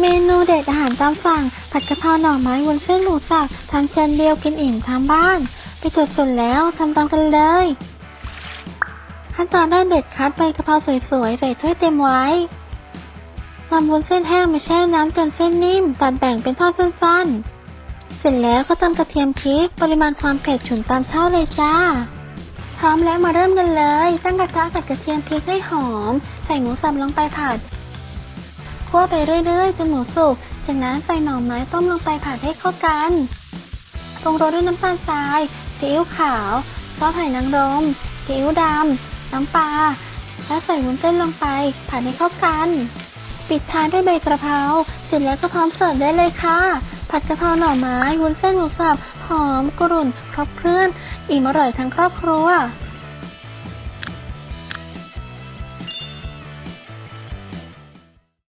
เมนูเด็ดอาหารตามสั่ง ผัดกะเพราหน่อไม้วุ้นเส้นหมูสับทำจานเดียวกินอิ่มทั้งบ้าน ไปจส่วนแล้วทำตามกันเลย ขั้นตอนแรกเด็ดคัดใบกะเพราสวยๆ ใส่ถ้วยเต็มไว้นำวุ้นเส้นแห้งมาแช่น้ำจนเส้นนิ่ม ตัดแบ่งเป็นทอดสั้นๆ เสร็จแล้วก็ตำกระเทียมพริก ปริมาณความเผ็ดฉุนตามชอบเลยจ้า พร้อมแล้วมาเริ่มกันเลย ตั้งกระทะใส่กระเทียมพริกให้หอม ใส่หมูสับลงไปผัด คั่วไปเรื่อยๆจนหมูสุก จากนั้นใส่หน่อไม้ต้มลงไปผัดให้เข้ากันปรุงรสด้วยน้ำตาลทรายซีอิ๊วขาวซอสหอยนางรมซีอิ๊วดำ น้ำปลา และใส่วุ้นเส้นลงไป ผัดให้เข้ากัน ปิดท้ายด้วยใบกระเพรา เสร็จแล้วก็พร้อมเสิร์ฟได้เลยค่ะ ผัดกะเพราหน่อไม้ วุ้นเส้นหมูสับ หอมกรุ่น ครบเครื่อง อิ่มอร่อยทั้งครอบครัว